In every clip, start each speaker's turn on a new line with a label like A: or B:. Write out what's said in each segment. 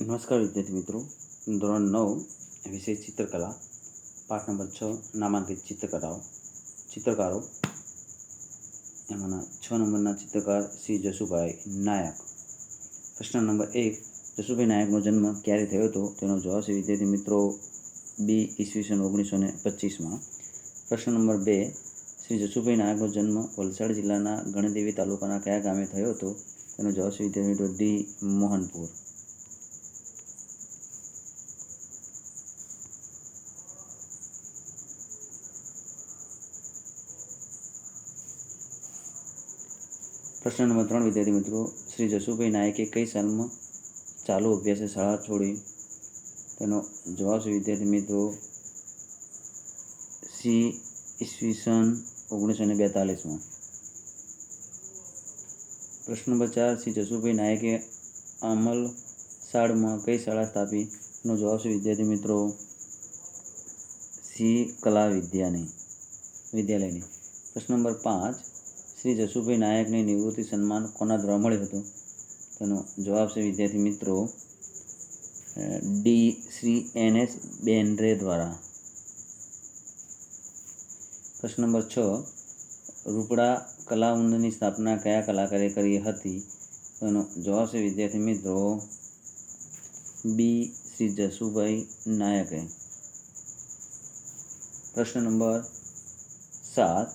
A: નમસ્કાર વિદ્યાર્થી મિત્રો. ધોરણ નવ, વિષય ચિત્રકલા, પાઠ નંબર છ, નામાંકિત ચિત્રકલાઓ. ચિત્રકારો. એમાંના છ નંબરના ચિત્રકાર શ્રી જસુભાઈ નાયક. પ્રશ્ન નંબર એક, જસુભાઈ નાયકનો જન્મ ક્યારે થયો હતો? તેનો જવાબ છે વિદ્યાર્થી મિત્રો બી ઈસવીસન ઓગણીસો ને પચીસમાં. પ્રશ્ન નંબર બે, શ્રી જસુભાઈ નાયકનો જન્મ વલસાડ જિલ્લાના ગણદેવી તાલુકાના કયા ગામે થયો હતો? તેનો જવાબ છે વિદ્યાર્થી મિત્રો ડી મોહનપુર. પ્રશ્ન નંબર ત્રણ, વિદ્યાર્થી મિત્રો, શ્રી જસુભાઈ નાયકે કઈ સાલમાં ચાલુ અભ્યાસે શાળા છોડી? તેનો જવાબ છે, વિદ્યાર્થી મિત્રો, સી ઈસવીસન ઓગણીસો ને બેતાલીસમાં. પ્રશ્ન નંબર ચાર, શ્રી જસુભાઈ નાયકે અમલસાડમાં કઈ શાળા સ્થાપી? એનો જવાબ છે, વિદ્યાર્થી મિત્રો, સી કલા વિદ્યાની વિદ્યાલયની. પ્રશ્ન નંબર પાંચ શ્રી જસુભાઈ નાયકને નિવૃત્તિ સન્માન કોના દ્વારા મળ્યું હતું? તેનો જવાબ છે, વિદ્યાર્થી મિત્રો ડી શ્રી એન એસ બેનરે દ્વારા. પ્રશ્ન નંબર છ. રૂપડા કલાવંદની સ્થાપના કયા કલાકારે કરી હતી? તેનો જવાબ છે, વિદ્યાર્થી મિત્રો, બી શ્રી જસુભાઈ નાયકે. પ્રશ્ન નંબર સાત.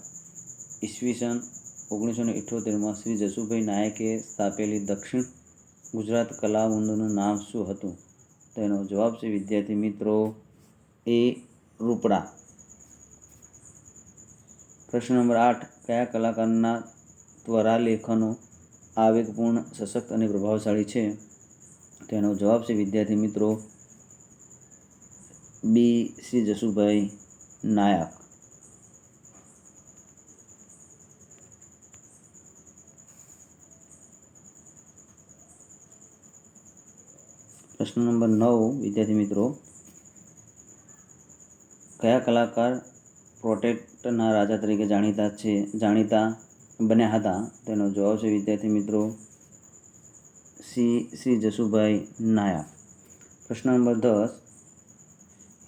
A: ઈસવીસન ઓગણીસો ને ઇઠ્યોતેરમાં શ્રી જસુભાઈ નાયકે સ્થાપેલી દક્ષિણ ગુજરાત કલાવંદનું નામ શું હતું? તેનો જવાબ છે, વિદ્યાર્થી મિત્રો, એ રૂપડા. પ્રશ્ન નંબર આઠ, કયા કલાકારના ત્વરા લેખનો આવેગપૂર્ણ, સશક્ત અને પ્રભાવશાળી છે? તેનો જવાબ છે, વિદ્યાર્થી મિત્રો, બી. શ્રી જસુભાઈ નાયક. પ્રશ્ન નંબર નવ, વિદ્યાર્થી મિત્રો. કયા કલાકાર પ્રોટેક્ટના રાજા તરીકે જાણીતા છે, જાણીતા બન્યા હતા? તેનો જવાબ છે, વિદ્યાર્થી મિત્રો, સી શ્રી જસુભાઈ નાયક. પ્રશ્ન નંબર દસ,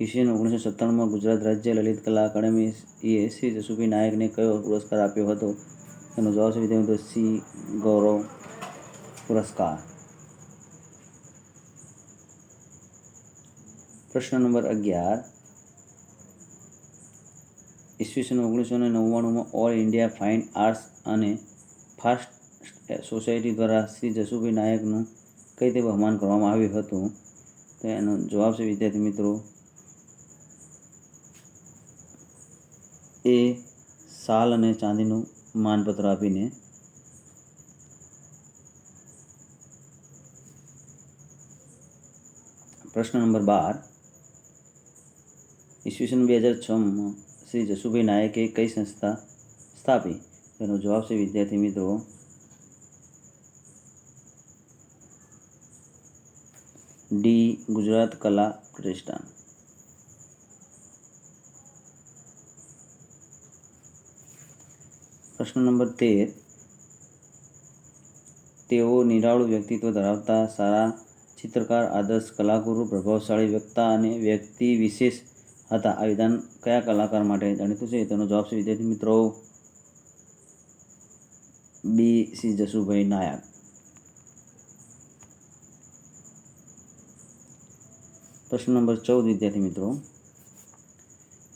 A: ઈસવીસન ઓગણીસો સત્તાણુંમાં ગુજરાત રાજ્ય લલિત કલા અકાદમીએ શ્રી જસુભાઈ નાયકને કયો પુરસ્કાર આપ્યો હતો? તેનો જવાબ છે, વિદ્યાર્થી મિત્રો, સી, ગૌરવ પુરસ્કાર. પ્રશ્ન નંબર અગિયાર. ઈસવીસન ઓગણીસો ને નવ્વાણુંમાં ઓલ ઇન્ડિયા ફાઇન આર્ટ્સ અને ફાસ્ટ સોસાયટી દ્વારા શ્રી જસુભાઈ નાયકનું કઈ રીતે બહુમાન કરવામાં આવ્યું હતું? તો એનો જવાબ છે, વિદ્યાર્થી મિત્રો, એ સાલ અને ચાંદીનું માનપત્ર આપીને. પ્રશ્ન નંબર બાર. ઈસવીસન બે હજાર છમાં શ્રી જસુભાઈ નાયકે કઈ સંસ્થા સ્થાપી? તેનો જવાબ છે, વિદ્યાર્થી મિત્રો. ડી, ગુજરાત કલા પ્રતિષ્ઠાન. પ્રશ્ન નંબર તેર. તેઓ નિરાળું વ્યક્તિત્વ ધરાવતા સારા ચિત્રકાર, આદર્શ કલાગુરુ, પ્રભાવશાળી વ્યક્તા અને વ્યક્તિ વિશેષ હતા. આ વિધાન કયા કલાકાર માટે જાણીતું છે? તેનો જવાબ છે વિદ્યાર્થી મિત્રો બી સી જસુભાઈ નાયક. પ્રશ્ન નંબર ચૌદ, વિદ્યાર્થી મિત્રો.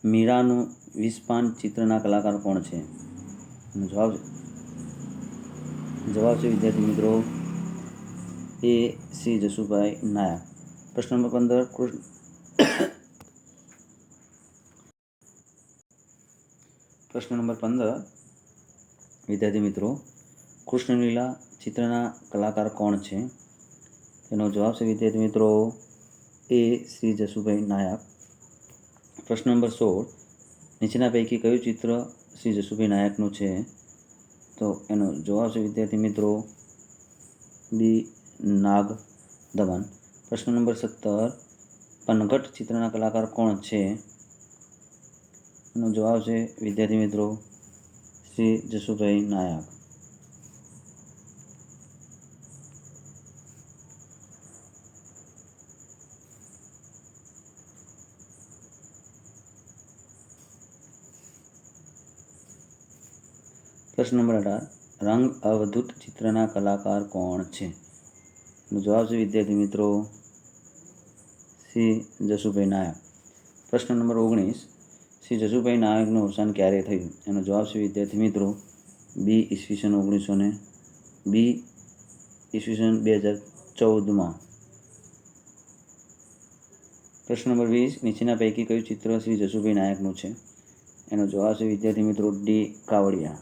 A: મીરાનું વિસ્પાન ચિત્રના કલાકાર કોણ છે? જવાબ જવાબ છે વિદ્યાર્થી મિત્રો એ શ્રી જસુભાઈ નાયક. પ્રશ્ન નંબર પંદર, કૃષ્ણ પ્રશ્ન નંબર પંદર. વિદ્યાર્થી મિત્રો, કૃષ્ણલીલા ચિત્રના કલાકાર કોણ છે? તેનો જવાબ છે વિદ્યાર્થી મિત્રો એ શ્રી જસુભાઈ નાયક. પ્રશ્ન નંબર સોળ. નીચેના પૈકી કયું ચિત્ર શ્રી જસુભાઈ નાયકનું છે? તો એનો જવાબ છે વિદ્યાર્થી મિત્રો બી નાગ દમન પ્રશ્ન નંબર સત્તર. પનઘટ ચિત્રના કલાકાર કોણ છે? એનો જવાબ છે વિદ્યાર્થી મિત્રો શ્રી જસુભાઈ નાયક પ્રશ્ન નંબર અઢાર રંગ અવધૂત ચિત્રના કલાકાર કોણ છે જવાબ છે વિદ્યાર્થી મિત્રો શ્રી જસુભાઈ નાયક પ્રશ્ન નંબર ઓગણીસ શ્રી જસુભાઈ નાયકનું અવસાન ક્યારે થયું? એનો જવાબ છે વિદ્યાર્થી મિત્રો બી ઈસવીસન ઓગણીસો ને બી ઈસવીસન બે હજાર ચૌદમાં. પ્રશ્ન નંબર વીસ, નીચેના પૈકી કયું ચિત્ર શ્રી જસુભાઈ નાયકનું છે? એનો જવાબ છે વિદ્યાર્થી મિત્રો, ડી કાવડિયા.